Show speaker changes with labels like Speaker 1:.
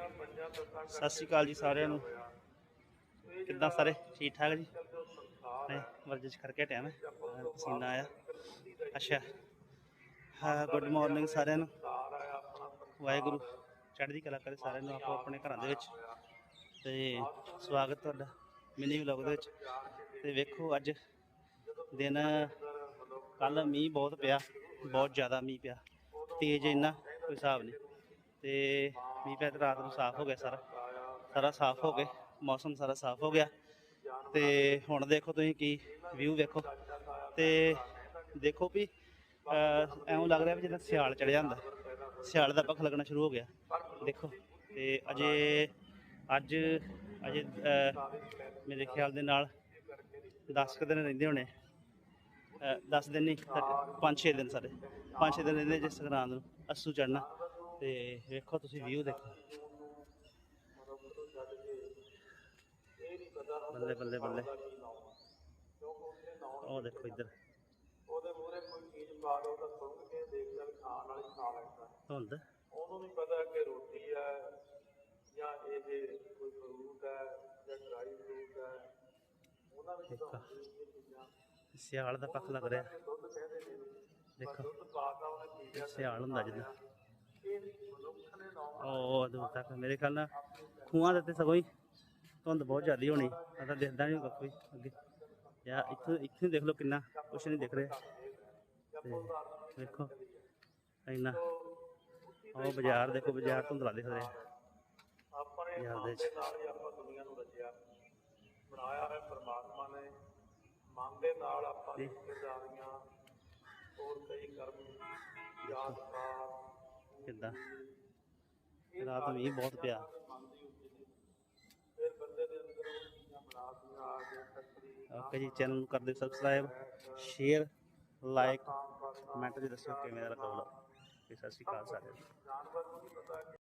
Speaker 1: ਸਤਿ ਸ਼੍ਰੀ ਅਕਾਲ ਜੀ ਸਾਰਿਆਂ ਨੂੰ। ਕਿੱਦਾਂ ਸਾਰੇ? ਠੀਕ ਠਾਕ ਜੀ? ਮੈਂ ਵਰਜਿਸ਼ ਕਰਕੇ ਹਟਿਆ ਮੈਂ। ਪਸੀਨਾ ਆਇਆ। ਅੱਛਾ। ਹਾਂ ਗੁੱਡ ਮਾਰਨਿੰਗ ਸਾਰਿਆਂ ਨੂੰ। ਵਾਹਿਗੁਰੂ। ਚੜ੍ਹਦੀ ਕਲਾ ਕਰੇ ਸਾਰਿਆਂ ਨੂੰ ਆਪੋ ਆਪਣੇ ਘਰਾਂ ਦੇ ਵਿੱਚ। ਤੇ ਸਵਾਗਤ ਤੁਹਾਡਾ ਮਿਨੀ ਵਲੌਗ ਦੇ ਵਿੱਚ। ਤੇ ਵੇਖੋ ਅੱਜ ਦਿਨ ਕੱਲ ਮੀਂਹ ਬਹੁਤ ਪਿਆ ਬਹੁਤ ਜ਼ਿਆਦਾ ਮੀਂਹ ਪਿਆ। ਤੇਜ਼ ਇੰਨਾ ਕੋਈ ਹਿਸਾਬ ਨਹੀਂ। ਤੇ ਮੀਂਹ ਪੈ ਤੇ ਰਾਤ ਨੂੰ ਸਾਫ਼ ਹੋ ਗਿਆ ਸਾਰਾ। ਸਾਰਾ ਸਾਫ਼ ਹੋ ਗਿਆ ਮੌਸਮ ਸਾਰਾ ਸਾਫ਼ ਹੋ ਗਿਆ। ਤੇ ਹੁਣ ਦੇਖੋ ਤੁਸੀਂ ਕੀ ਵਿਊ ਵੇਖੋ। ਤੇ ਦੇਖੋ ਵੀ ਅਹ, ਐਵੇਂ ਲੱਗ ਰਿਹਾ ਵੀ ਜਿੱਦਾਂ ਸਿਆਲ ਚੜਿਆ ਹੁੰਦਾ। ਸਿਆਲ ਦਾ ਪੱਖ ਲੱਗਣਾ ਸ਼ੁਰੂ ਹੋ ਗਿਆ। ਦੇਖੋ ਤੇ ਅਜੇ ਅੱਜ ਅਜੇ ਮੇਰੇ ਖਿਆਲ ਦੇ ਨਾਲ 10 ਕੁ ਦਿਨ ਰਹਿੰਦੇ ਹੋਣੇ। 10 ਦਿਨ ਨਹੀਂ 5-6 ਦਿਨ ਸਾਰੇ। 5-6 ਦਿਨ ਰਹਿੰਦੇ ਜਿਸ ਸੰਗਰਾਂਦ ਨੂੰ ਅਸੂ ਚੜਨਾ ਤੇ ਵੇਖੋ ਤੁਸੀਂ ਵਿਊ ਦੇਖੋ। ਬੱਲੇ ਬੱਲੇ ਬੱਲੇ। ਉਹ ਦੇਖੋ ਇੱਧਰ।
Speaker 2: ਉਹਦੇ ਮੂਹਰੇ ਕੋਈ ਚੀਜ਼ ਪਾ ਦੋ ਤਾਂ ਸੁੰਘ ਕੇ ਦੇਖ ਕੇ ਖਾਣ ਵਾਲੀ ਖਾ ਲੈਂਦਾ।
Speaker 1: ਧੁੰਦ।
Speaker 2: ਉਹਨੂੰ ਨਹੀਂ ਪਤਾ ਕਿ ਰੋਟੀ ਹੈ ਜਾਂ ਇਹ ਕੋਈ ਫਰੂਟ ਹੈ ਜਾਂ ਡਰਾਈ ਫਰੂਟ ਹੈ। ਉਹਨਾਂ ਵਿੱਚ ਤਾਂ
Speaker 1: ਸਿਆਲ ਦਾ ਪੱਖ ਲੱਗ ਰਿਹਾ। ਦੇਖੋ। ਸਿਆਲ ਹੁੰਦਾ ਜਿੱਦਾਂ। ਉਹ ਦੂਰ ਤੱਕ, ਮੇਰੇ ਖਿਆਲ ਨਾਲ ਖੂਹਾਂ ਦੇ ਉੱਤੇ ਸਗੋਂ ਹੀ ਧੁੰਦ ਬਹੁਤ ਜ਼ਿਆਦੀ ਹੋਣੀ ਆ ਤਾਂ ਦਿਖਦਾ ਨਹੀਂ ਕੱਖ ਅੱਗੇ। ਯਾ ਇੱਥੇ ਇੱਥੇ ਦੇਖ ਲਓ ਕਿੰਨਾ ਕੁਛ ਨਹੀਂ ਦਿਖ ਰਿਹਾ। ਤੇ ਵੇਖੋ, ਇੰਨਾ। ਉਹ ਬਾਜ਼ਾਰ ਦੇਖੋ, ਬਾਜ਼ਾਰ ਧੁੰਦਲਾ ਦਿਖ ਰਿਹਾ
Speaker 2: ਆਪਣੇ
Speaker 1: ਯਾਰ
Speaker 2: ਮਨ
Speaker 1: ਦੇ
Speaker 2: ਨਾਲ ਹੀ ਆਪਾਂ ਦੁਨੀਆ ਨੂੰ ਰਚਿਆ ਬਣਾਇਆ ਹੈ ਪ੍ਰਮਾਤਮਾ ਨੇ ਮਨ ਦੇ ਨਾਲ ਆਪਾਂ
Speaker 1: ਜੀ।
Speaker 2: ਕਿਰਦਾਰੀਆਂ ਹੋਰ ਕਈ ਕਰਮ ਯਾਦਗਾਰ
Speaker 1: ਕਿੱਦਾਂ? ਰਾਤ ਮੀਂਹ ਬਹੁਤ ਪਿਆ। ਓਕੇ ਜੀ ਚੈਨਲ ਨੂੰ ਕਰ ਦਿਓ ਸਬਸਕ੍ਰਾਈਬ ਸ਼ੇਅਰ ਲਾਈਕ ਕਮੈਂਟ ਵੀ ਦੱਸਿਓ ਕਿਵੇਂ ਦਾ ਲੱਗਾ ਸਤਿ ਸ਼੍ਰੀ ਅਕਾਲ ਸਾਰਿਆਂ ਨੂੰ।